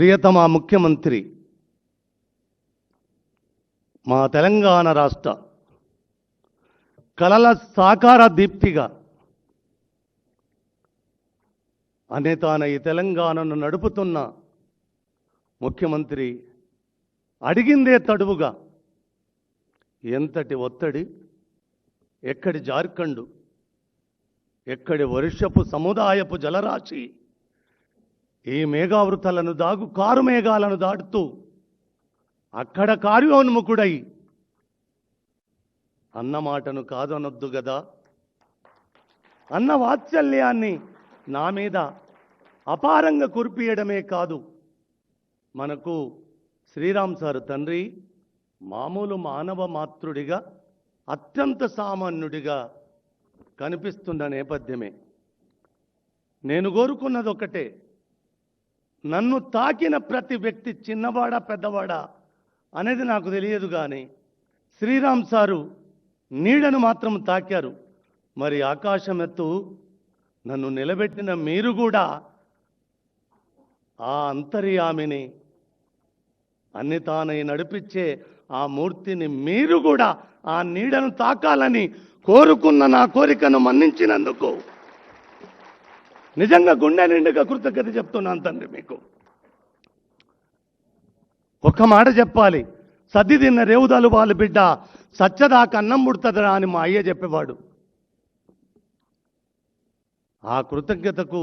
ప్రియతమ ముఖ్యమంత్రి మా తెలంగాణ రాష్ట్ర కలల సాకార దీప్తిగా అనే తాను ఈ తెలంగాణను నడుపుతున్న ముఖ్యమంత్రి అడిగిందే తడువుగా ఎంతటి ఒత్తిడి ఎక్కడి జార్ఖండ్ ఎక్కడి వరుషపు సముదాయపు జలరాశి ఈ మేఘావృతలను దాగు కారు మేఘాలను దాటుతూ అక్కడ కార్యోన్ముఖుడై. అన్న మాటను కాదనొద్దు గదా. అన్న వాత్సల్యాన్ని నా మీద అపారంగా కురిపియడమే కాదు. మనకు శ్రీరామ్ సార్ తండ్రి మామూలు మానవ మాతృడిగా అత్యంత సామాన్యుడిగా కనిపిస్తున్న నేపథ్యమే. నేను కోరుకున్నది ఒకటే నన్ను తాకిన ప్రతి వ్యక్తి చిన్నవాడా పెద్దవాడా అనేది నాకు తెలియదు కానీ శ్రీరామ్ సారు నీడను మాత్రం తాకారు. మరి ఆకాశం ఎత్తు నన్ను నిలబెట్టిన మీరు కూడా ఆ అంతర్యామిని అన్ని తానై నడిపించే ఆ మూర్తిని మీరు కూడా ఆ నీడను తాకాలని కోరుకున్న నా కోరికను మన్నించినందుకు నిజంగా గుండె నిండుగా కృతజ్ఞత చెప్తున్నాను తండ్రి మీకు. ఒక్క మాట చెప్పాలి. సద్ది తిన్న రేవుదాలు వాళ్ళ బిడ్డ సచ్చదా కన్నం ముడుతుందిరా అని మా అయ్య చెప్పేవాడు. ఆ కృతజ్ఞతకు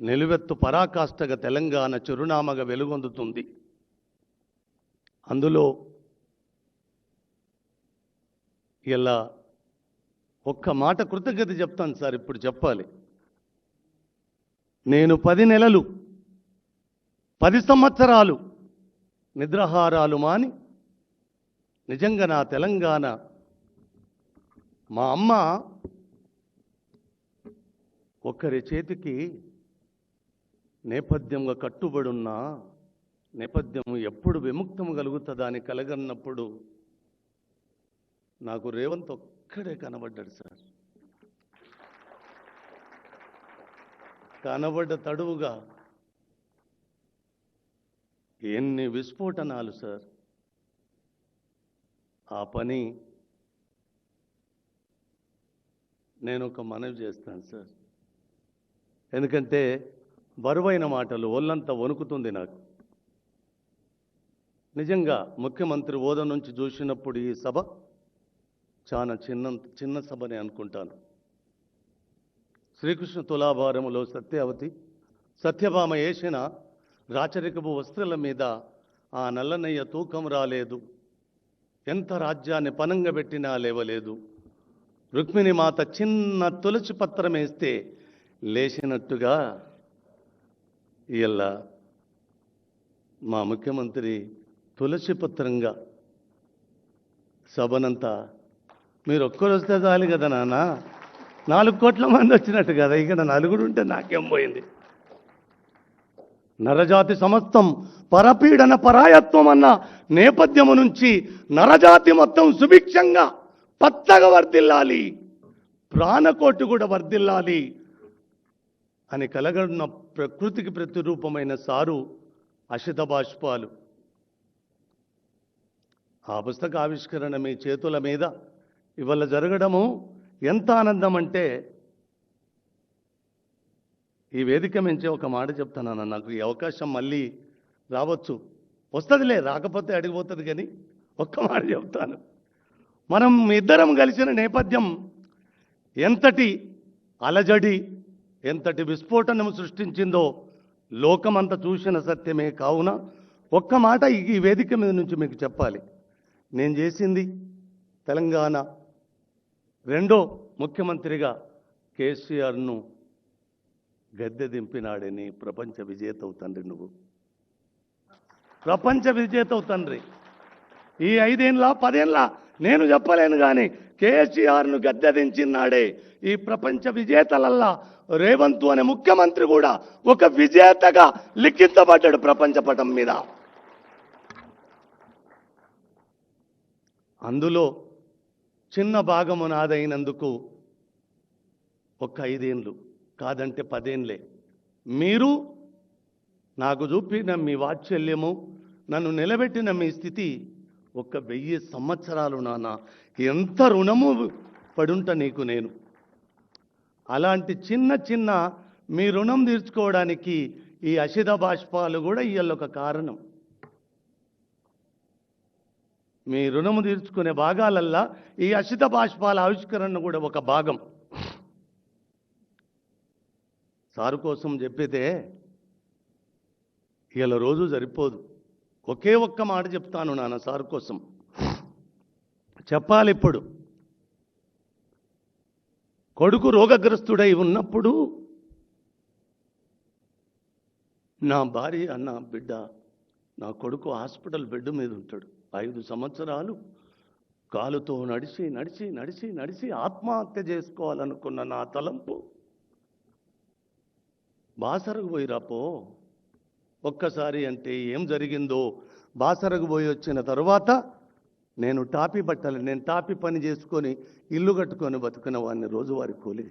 నిలువెత్తు పరాకాష్ఠగా తెలంగాణ చిరునామగా వెలుగొందుతుంది. అందులో ఇలా ఒక్క మాట కృతజ్ఞత చెప్తాను సార్ ఇప్పుడు చెప్పాలి. నేను పది నెలలు పది సంవత్సరాలు నిద్రాహారాలు మాని నిజంగా నా తెలంగాణ మా అమ్మ ఒకరి చేతికి నేపథ్యంగా కట్టుబడున్న నేపథ్యం ఎప్పుడు విముక్తం కలుగుతుందా అని కలగన్నప్పుడు నాకు రేవంత్ ఒక్కడే కనబడ్డాడు సార్. కనబడ్డ తడువుగా. ఎన్ని విస్ఫోటనాలు సార్. ఆ పని నేను ఒక మనవి చేస్తాను సార్. ఎందుకంటే బరువైన మాటలు ఒళ్ళంతా వణుకుతుంది నాకు. నిజంగా ముఖ్యమంత్రి హోదా నుంచి చూసినప్పుడు ఈ సభ చాలా చిన్న చిన్న సభనే అనుకుంటాను. శ్రీకృష్ణ తులాభారములో సత్యావతి సత్యభామ వేసిన రాచరికపు వస్త్రాల మీద ఆ నల్లనయ్య తూకం రాలేదు. ఎంత రాజ్యాన్ని పనంగా పెట్టినా లేవలేదు. రుక్మిణి మాత చిన్న తులసి పత్రం వేస్తే లేచినట్టుగా ఇలా మా ముఖ్యమంత్రి తులసి పత్రంగా సభనంతా మీరు ఒక్కరు వస్తే చాలు కదా నాన్న. నాలుగు కోట్ల మంది వచ్చినట్టు కదా. ఇక్కడ నలుగురు ఉంటే నాకేం పోయింది? నరజాతి సమస్తం పరపీడన పరాయత్వం అన్న నేపథ్యము నుంచి నరజాతి మొత్తం సుభిక్షంగా పచ్చగా వర్ధిల్లాలి. ప్రాణకోటి కూడా వర్ధిల్లాలి అని కలగడున్న ప్రకృతికి ప్రతిరూపమైన సారు అషిత బాష్పాలు. ఆ పుస్తక ఆవిష్కరణ మీ చేతుల మీద. ఇవాళ జరగడము ఎంత ఆనందం అంటే ఈ వేదిక మించి ఒక మాట చెప్తానన్న నాకు ఈ అవకాశం మళ్ళీ రావచ్చు. వస్తుందిలే రాకపోతే అడిగిపోతుంది కానీ ఒక్క మాట చెప్తాను. మనం ఇద్దరం కలిసిన నేపథ్యం ఎంతటి అలజడి ఎంతటి విస్ఫోటనం సృష్టించిందో లోకమంతా చూసిన సత్యమే కావున ఒక్క మాట ఈ ఈ వేదిక మీద నుంచి మీకు చెప్పాలి. నేను చేసింది తెలంగాణ రెండో ముఖ్యమంత్రిగా కేసీఆర్ను గద్దె దింపినాడని ప్రపంచ విజేతవు తండ్రి నువ్వు. ప్రపంచ విజేతవు తండ్రి. ఈ ఐదేళ్ళ పదేళ్ళ నేను చెప్పలేను కానీ కేసీఆర్ను గద్దె దించినాడే ఈ ప్రపంచ విజేతలల్లా రేవంత్ అనే ముఖ్యమంత్రి కూడా ఒక విజేతగా లిఖించబడ్డాడు ప్రపంచ పటం మీద. అందులో చిన్న భాగము నాదైనందుకు ఒక ఐదేండ్లు కాదంటే పదేండ్లే. మీరు నాకు చూపిన మీ వాత్సల్యము నన్ను నిలబెట్టిన మీ స్థితి ఒక వెయ్యి సంవత్సరాలు నాన్న. ఎంత రుణము పడుంట నీకు నేను? అలాంటి చిన్న చిన్న మీ రుణం తీర్చుకోవడానికి ఈ అషిధ బాష్పాలు కూడా ఇవాళ ఒక కారణం. మీ రుణము తీర్చుకునే భాగాలల్లా ఈ అసిత బాష్పాల ఆవిష్కరణ కూడా ఒక భాగం. సారు కోసం చెప్పితే ఇలా రోజు సరిపోదు. ఒకే ఒక్క మాట చెప్తాను నాన్న సారు కోసం. చెప్పాలి ఇప్పుడు. కొడుకు రోగగ్రస్తుడై ఉన్నప్పుడు నా భార్య అన్న బిడ్డ నా కొడుకు హాస్పిటల్ బెడ్ మీద ఉంటాడు. ఐదు సంవత్సరాలు కాలుతో నడిచి నడిచి నడిచి నడిచి ఆత్మహత్య చేసుకోవాలనుకున్న నా తలంపు. బాసరకు పోయిరాపో ఒక్కసారి అంటే ఏం జరిగిందో బాసరకు పోయి వచ్చిన తరువాత నేను టాపీ బట్టలు నేను టాపీ పని చేసుకొని ఇల్లు కట్టుకొని బతుకున్న వాడిని రోజువారి కూలి.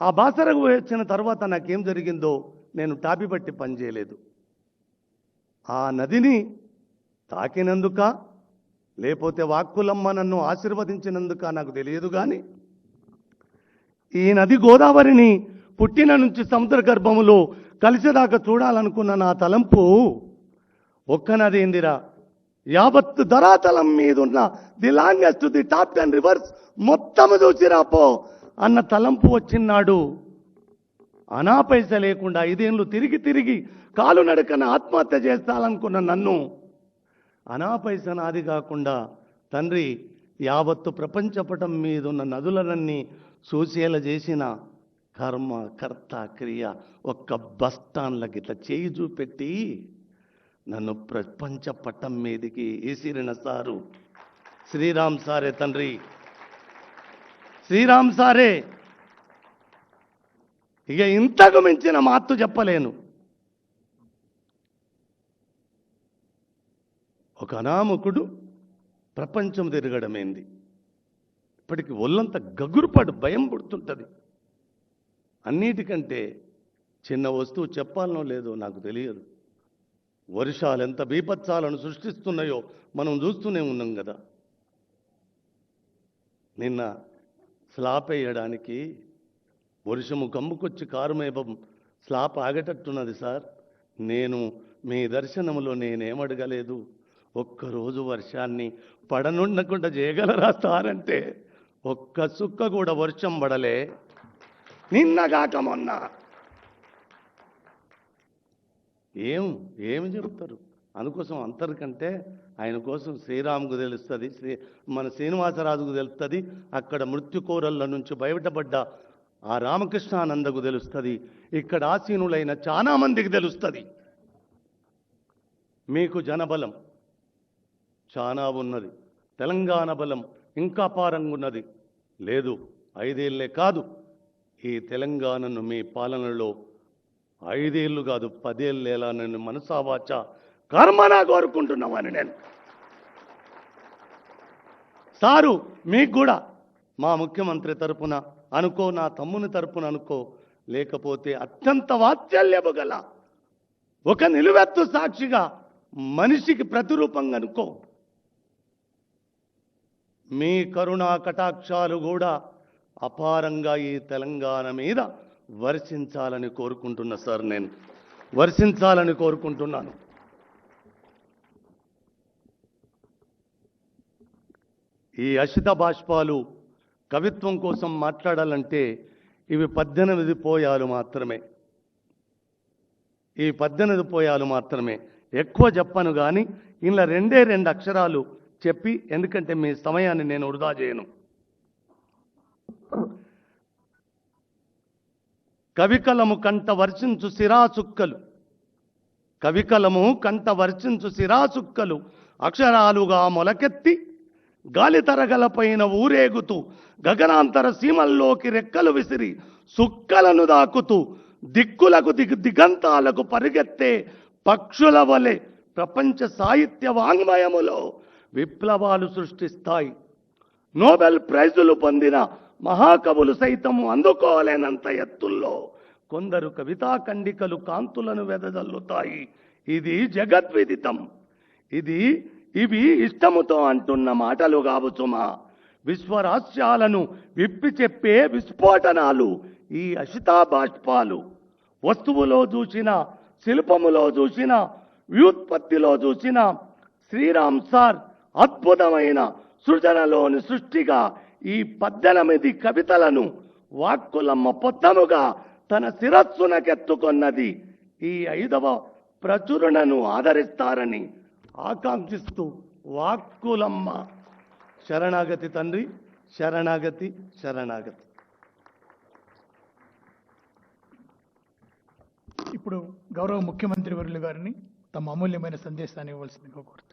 ఆ బాసరకు పోయి వచ్చిన తర్వాత నాకేం జరిగిందో నేను టాపీ బట్టి పని చేయలేదు. ఆ నదిని తాకినందుక లేకపోతే వాక్కులమ్మ నన్ను ఆశీర్వదించినందుక నాకు తెలియదు కానీ ఈ నది గోదావరిని పుట్టిన నుంచి సముద్ర గర్భములో కలిసేదాకా చూడాలనుకున్న నా తలంపు ఒక్క నది ఏందిరా యావత్ ధరాతలం మీద ఉన్న the longest the top ten rivers మొత్తము చూసిరాపో అన్న తలంపు వచ్చినాడు అనా పైస లేకుండా ఐదేళ్ళు తిరిగి తిరిగి కాలు నడకన ఆత్మహత్య చేస్తాలనుకున్న నన్ను అనాపైసనాది కాకుండా తండ్రి యావత్తు ప్రపంచపటం మీద ఉన్న నదులనన్నీ సూచేల చేసిన కర్మ కర్త క్రియ ఒక్క బస్ స్టాండ్లకి ఇట్లా చేయి చూపెట్టి నన్ను ప్రపంచ పట్టం మీదికి ఈసిరిన సారు. శ్రీరామ్ సారే తండ్రి. శ్రీరామ్ సారే. ఇక ఇంతకు మించిన మాత్తు చెప్పలేను. ఒక అనామకుడు ప్రపంచం తిరగడమేంది? ఇప్పటికి ఒళ్ళంత గగురుపాటు భయం పుడుతుంటుంది. అన్నిటికంటే చిన్న వస్తువు చెప్పాలనో లేదో నాకు తెలియదు. వర్షాలు ఎంత బీపత్సాలను సృష్టిస్తున్నాయో మనం చూస్తూనే ఉన్నాం కదా. నిన్న స్లాప్ వేయడానికి వర్షము కమ్ముకొచ్చి కారుమేపం స్లాప్ ఆగేటట్టున్నది సార్. నేను మీ దర్శనంలో నేనేమడగలేదు ఒక్కరోజు వర్షాన్ని పడనుండకుండా చేయగలరా తారంటే ఒక్క సుక్క కూడా వర్షం పడలే. నిన్నగాక మొన్న. ఏం ఏమి చెప్తారు? అందుకోసం అంతరికంటే ఆయన కోసం శ్రీరాముకు తెలుస్తుంది శ్రీ మన శ్రీనివాసరాజుకు తెలుస్తుంది అక్కడ మృత్యుకోరల్ల నుంచి బయటపడ్డ ఆ రామకృష్ణానందకు తెలుస్తుంది ఇక్కడ ఆసీనులైన చాలా మందికి తెలుస్తుంది. మీకు జనబలం. చాలా ఉన్నది. తెలంగాణ బలం ఇంకా పారంగా ఉన్నది లేదు ఐదేళ్ళే కాదు. ఈ తెలంగాణను మీ పాలనలో ఐదేళ్ళు కాదు పదేళ్ళేలా నేను మనసావాచ కర్మనా కోరుకుంటున్నామని నేను. సారు మీకు కూడా. మా ముఖ్యమంత్రి తరపున అనుకో నా తమ్ముని తరపున అనుకో. లేకపోతే అత్యంత వాత్సల్యము గల ఒక నిలువెత్తు సాక్షిగా మనిషికి ప్రతిరూపంగా అనుకో. మీ కరుణా కటాక్షాలు కూడా అపారంగా ఈ తెలంగాణ మీద వర్షించాలని కోరుకుంటున్నా సార్ నేను. వర్షించాలని కోరుకుంటున్నాను. ఈ అషిత బాష్పాలు కవిత్వం కోసం మాట్లాడాలంటే ఇవి పద్దెనిమిది పోయాలు మాత్రమే. ఈ పద్దెనిమిది పోయాలు మాత్రమే. ఎక్కువ చెప్పను కానీ ఇలా రెండే రెండు అక్షరాలు చెప్పి ఎందుకంటే మీ సమయాన్ని నేను వృధా చేయను. కవికలము కంట వర్షించు సిరాచుక్కలు కవికలము కంట వర్షించు సిరాచుక్కలు అక్షరాలుగా మొలకెత్తి గాలి తరగలపైన ఊరేగుతూ గగనాంతర సీమల్లోకి రెక్కలు విసిరి సుక్కలను దాకుతూ దిక్కులకు దిగ్ దిగంతాలకు పరిగెత్తే పక్షుల వలె ప్రపంచ సాహిత్య వాంగ్మయములో విప్లవాలు సృష్టిస్తాయి. నోబెల్ ప్రైజులు పొందిన మహాకవులు సైతం అందుకోలేనంత ఎత్తుల్లో కొందరు కవితా కండికలు కాంతులను వెదజల్లుతాయి. ఇది జగద్విదితం. ఇది ఇవి ఇష్టముతో అంటున్న మాటలు కావచ్చుమా విశ్వరాస్యాలను విప్పి చెప్పే విస్ఫోటనాలు ఈ అషితాబాష్పాలు వస్తువులో చూసిన శిల్పములో చూసిన వ్యుత్పత్తిలో చూసిన శ్రీరామ్ సార్ అద్భుతమైన సృజనలోని సృష్టిగా ఈ పద్దెనిమిది కవితలను వాక్కులమ్మ పొత్తముగా తన శిరస్సునకెత్తుకొన్నది ఈ ఐదవ ప్రచురణను ఆదరిస్తారని ఆకాంక్షిస్తూ వాక్కులమ్మ. శరణాగతి తండ్రి శరణాగతి శరణాగతి. ఇప్పుడు గౌరవ ముఖ్యమంత్రి వర్యులు గారిని తమ అమూల్యమైన సందేశాన్ని ఇవ్వాల్సిందిగా కోరుతాను